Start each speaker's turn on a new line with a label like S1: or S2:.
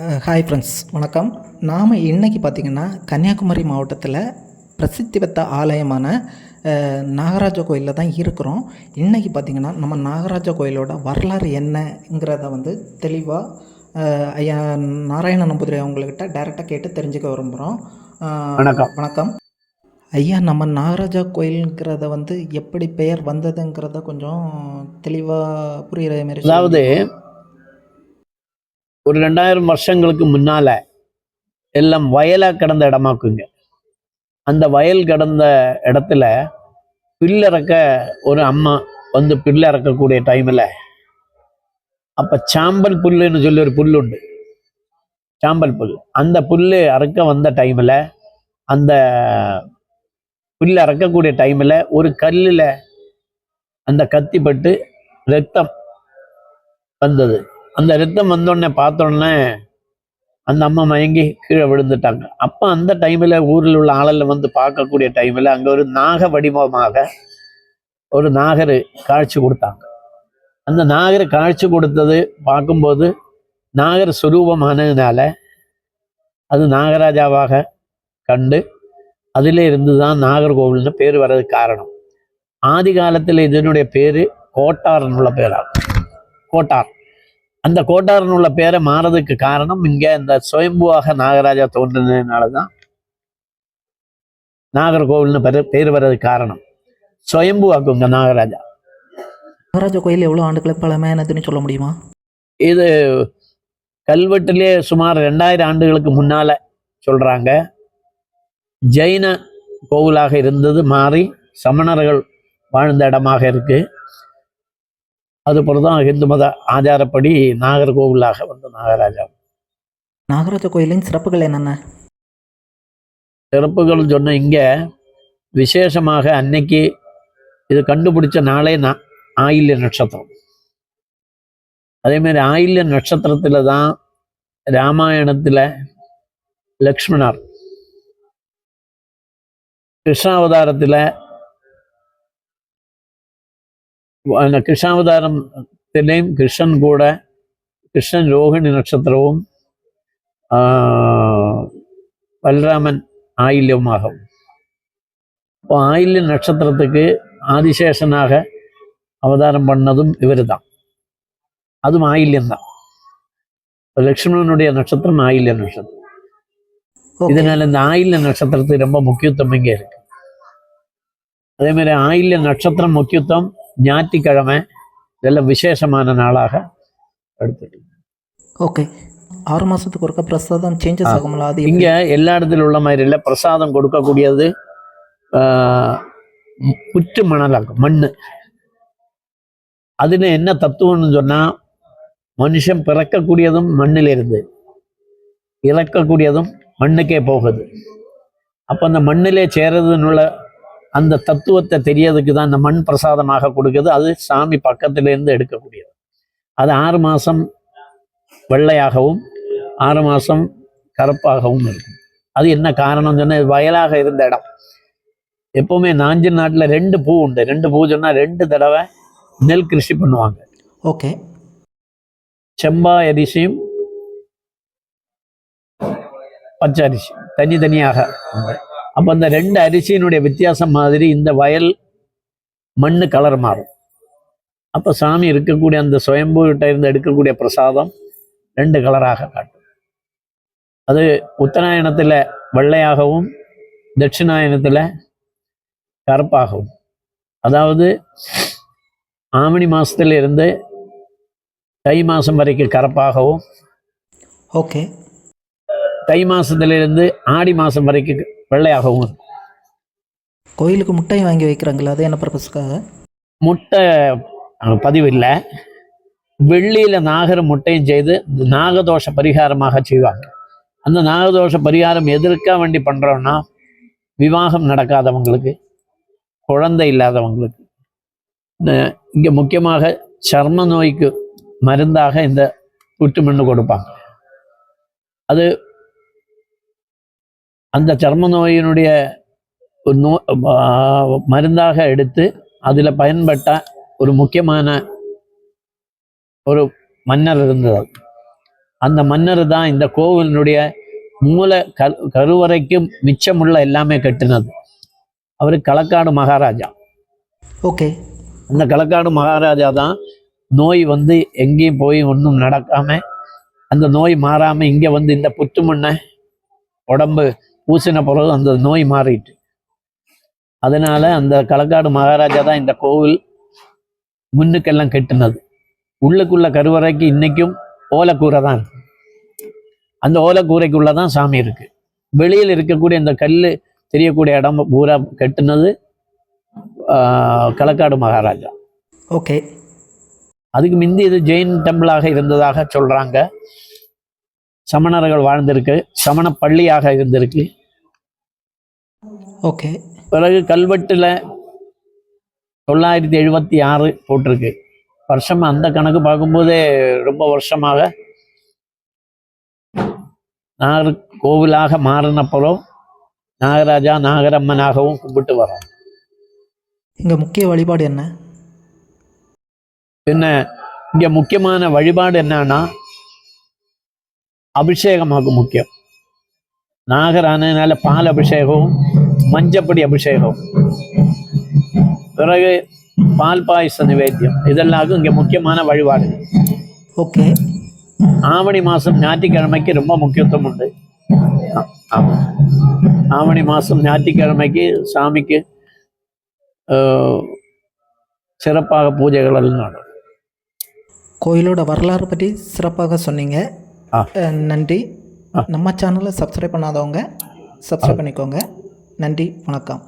S1: Hi friends வணக்கம். நாம் இன்னைக்கு பார்த்திங்கன்னா கன்னியாகுமரி மாவட்டத்தில் பிரசித்தி பெற்ற ஆலயமான நாகராஜ கோயிலில் தான் இருக்கிறோம். இன்றைக்கி பார்த்திங்கன்னா நம்ம நாகராஜ கோயிலோட வரலாறு என்னங்கிறத வந்து தெளிவாக ஐயா நாராயண நம்பூதிரி அவங்கக்கிட்ட டைரெக்டாக கேட்டு தெரிஞ்சுக்க விரும்புகிறோம்
S2: வணக்கம்.
S1: வணக்கம். ஐயா நம்ம நாகராஜா கோயிலுங்கிறத வந்து எப்படி பெயர் வந்ததுங்கிறத கொஞ்சம் தெளிவாக புரிகிற மாதிரி
S2: அதாவது ஒரு ரெண்டாயிரம் வருஷங்களுக்கு முன்னால எல்லாம் வயலா கிடந்த இடமாக்குங்க அந்த வயல் கிடந்த இடத்துல பில்லறக்க ஒரு அம்மா வந்து பில்லு இறக்கக்கூடிய டைமில் அப்போ சாம்பல் புல்லுன்னு சொல்லி ஒரு புல் உண்டு. சாம்பல் புல். அந்த புல் அறுக்க வந்த டைமில் அந்த புல்லு அறக்கக்கூடிய டைமில் ஒரு கல்லுல அந்த கத்திப்பட்டு ரத்தம் வந்தது. அந்த ரத்தம் வந்தோடனே பார்த்தோன்னே அந்த அம்மா மயங்கி கீழே விழுந்துட்டாங்க. அப்போ அந்த டைமில் ஊரில் உள்ள ஆளெல்லாம் வந்து பார்க்கக்கூடிய டைமில் அங்கே ஒரு நாக வடிவமாக ஒரு நாகர் காட்சி கொடுத்தாங்க. அந்த நாகர் காட்சி கொடுத்தது பார்க்கும்போது நாகர் சுரூபமானதுனால அது நாகராஜாவாக கண்டு அதிலே இருந்து தான் நாகர்கோவில்னு பேர் வர்றதுக்கு காரணம். ஆதி காலத்தில் இதனுடைய பேர் கோட்டார்னுள்ள பேராகும். கோட்டார். அந்த கோட்டார்னு உள்ள பேரை மாறதுக்கு காரணம் இங்க இந்த சுயம்புவாக நாகராஜா தோன்றினதுனால தான் நாகர்கோவில்னு பேர் பேர் வர்றதுக்கு காரணம். சுயம்புவாக்குங்க நாகராஜா.
S1: நாகராஜா கோயில் எவ்வளோ ஆண்டுகளுக்கு பழமையானதுன்னு சொல்ல முடியுமா?
S2: இது கல்வெட்டிலே சுமார் ரெண்டாயிரம் ஆண்டுகளுக்கு முன்னால சொல்றாங்க. ஜெயின கோவிலாக இருந்தது மாறி சமணர்கள் வாழ்ந்த இடமாக இருக்கு. அதுபோல தான் இந்து மத ஆச்சாரப்படி நாகர்கோவிலாக வந்த நாகராஜா.
S1: நாகராஜா கோயிலின் சிறப்புகள் என்னென்ன?
S2: சிறப்புகள் சொன்ன இங்க விசேஷமாக அன்னைக்கு இது கண்டுபிடிச்ச நாளே நா ஆயில்ய நட்சத்திரம். அதே மாதிரி ஆயில்ய நட்சத்திரத்துல தான் ராமாயணத்துல லக்ஷ்மணர். கிருஷ்ணாவதாரத்துல அந்த கிருஷ்ணாவதாரத்திலையும் கிருஷ்ணன் கூட கிருஷ்ணன் ரோகிணி நட்சத்திரமும் ஆஹ், பலராமன் ஆயில்யமாகும் இப்போ ஆயில்ய நட்சத்திரத்துக்கு ஆதிசேஷனாக அவதாரம் பண்ணதும் இவர் தான் அதுவும் ஆயில்யம்தான் இப்ப லக்ஷ்மணனுடைய நட்சத்திரம் ஆயில்ய நட்சத்திரம்
S1: ஓகே
S2: இதனால இந்த ஆயில்ய நட்சத்திரத்துக்கு ரொம்ப முக்கியத்துவம் இங்கே இருக்கு அதே மாதிரி ஆயில்ய நட்சத்திரம் முக்கியத்துவம் ஞாயிற்றுக்கிழமை இதெல்லாம் விசேஷமான நாளாக எடுத்துட்டு.
S1: ஓகே ஆறு மாதத்துக்கு ஒருக்கா பிரசாதம் சேஞ்சஸ். ஆகும்ல? அது
S2: இங்க எல்லா இடத்துல உள்ள மாதிரி இல்லை. பிரசாதம் கொடுக்கக்கூடியது புற்று மணலாகும் மண்ணு. அதுல என்ன தத்துவம்னு சொன்னா மனுஷன் பிறக்கக்கூடியதும் மண்ணில் இருந்து இறக்கக்கூடியதும் மண்ணுக்கே போகுது. அப்ப அந்த மண்ணிலே சேரதுன்னுள்ள அந்த தத்துவத்தை தெரியறதுக்கு தான் அந்த மண் பிரசாதமாக கொடுக்குது. அது சாமி பக்கத்துல இருந்து எடுக்கக்கூடியது. அது ஆறு மாசம் வெள்ளையாகவும் ஆறு மாசம் கருப்பாகவும் இருக்கும். அது என்ன காரணம் சொன்னா இது வயலாக இருந்த இடம். எப்பவுமே நாஞ்சில் நாட்டுல ரெண்டு பூ உண்டு. ரெண்டு பூ சொன்னா ரெண்டு தடவை நெல் கிருஷி பண்ணுவாங்க.
S1: ஓகே.
S2: செம்பா அரிசியும் பச்சை அரிசி தனித்தனியாக உண்டு. அப்ப அந்த ரெண்டு அரிசியினுடைய வித்தியாசம் மாதிரி இந்த வயல் மண்ணு கலர் மாறும். அப்ப சாமி இருக்கக்கூடிய அந்த சுயம்பு கிட்ட இருந்து எடுக்கக்கூடிய பிரசாதம் ரெண்டு கலராக காட்டும். அது உத்தராயணத்துல வெள்ளையாகவும் தட்சிணாயனத்துல கருப்பாகவும். அதாவது ஆவணி மாசத்துல இருந்து தை மாசம் வரைக்கும் கருப்பாகவும்
S1: ஓகே
S2: தை மாசத்துல இருந்து ஆடி மாசம் வரைக்கும் வெள்ளையாகவும்.
S1: கோயிலுக்கு முட்டை வாங்கி வைக்கிறாங்களா? அது என்ன பர்பஸ்க்காக?
S2: முட்டை பதிவு இல்லை. வெள்ளியில நாகர முட்டையும் செய்து நாகதோஷ பரிகாரமாக செய்வாங்க. அந்த நாகதோஷ பரிகாரம் எதற்காக வேண்டி பண்றோம்னா விவாகம் நடக்காதவங்களுக்கு குழந்தை இல்லாதவங்களுக்கு. இங்க முக்கியமாக சர்ம நோய்க்கு மருந்தாக இந்த புற்றுமண்ணு கொடுப்பாங்க. அது அந்த சர்ம நோயினுடைய நோ மருந்தாக எடுத்து அதில் பயன்பட்ட ஒரு முக்கியமான ஒரு மன்னர் இருந்தது அந்த மன்னர் தான் இந்த கோவிலினுடைய மூல க கருவறைக்கு மிச்சமுள்ள எல்லாமே கட்டினது. அவர் களக்காடு மகாராஜா.
S1: ஓகே.
S2: அந்த களக்காடு மகாராஜா தான் நோய் வந்து எங்கேயும் போய் ஒன்றும் நடக்காம அந்த நோய் மாறாம இங்க வந்து இந்த புத்து மண்ணை உடம்பு பூசின பிறகு அந்த நோய் மாறிட்டு. அதனால அந்த களக்காடு மகாராஜா தான் இந்த கோவில் முன்னுக்கெல்லாம் கெட்டுனது. உள்ளுக்குள்ள கருவறைக்கு இன்னைக்கும் ஓலைக்கூரை தான் இருக்கு. அந்த ஓலைக்கூரைக்குள்ள தான் சாமி இருக்கு. வெளியில் இருக்கக்கூடிய இந்த கல் தெரியக்கூடிய இடம் பூரா கெட்டுனது களக்காடு மகாராஜா.
S1: ஓகே.
S2: அதுக்கு முந்தி இது ஜெயின் டெம்பிளாக இருந்ததாக சொல்றாங்க. சமணர்கள் வாழ்ந்திருக்கு சமண பள்ளியாக இருந்திருக்கு.
S1: ஓகே.
S2: பிறகு கல்வெட்டுல தொள்ளாயிரத்தி எழுபத்தி ஆறு போட்டிருக்கு. வருஷம் அந்த கணக்கு பார்க்கும்போதே ரொம்ப வருஷமாக நாகர் கோவிலாக மாறினப்பறம் நாகராஜா நாகரம்மனாகவும் கும்பிட்டு வரோம்
S1: இங்கே முக்கிய வழிபாடு என்ன?
S2: பின்ன இங்க முக்கியமான வழிபாடு என்னன்னா அபிஷேகமாகும் முக்கியம். நாகர் ஆனதுனால பால் அபிஷேகம் மஞ்சப்படி அபிஷேகம் பிறகு பால் பாயச நிவேத்தியம். இதெல்லாம் இங்க முக்கியமான வழிபாடு.
S1: ஓகே.
S2: ஆவணி மாசம் ஞாயிற்றுக்கிழமைக்கு ரொம்ப முக்கியத்துவம் உண்டு. ஆவணி மாசம் ஞாயிற்றுக்கிழமைக்கு சாமிக்கு சிறப்பாக பூஜைகள் எல்லாம் நடக்கும்.
S1: கோயிலோட வரலாறு பற்றி சிறப்பாக சொன்னீங்க. நன்றி. நம்ம சேனலை சப்ஸ்கிரைப் பண்ணாதவங்க சப்ஸ்கிரைப் பண்ணிக்கோங்க. நன்றி வணக்கம்.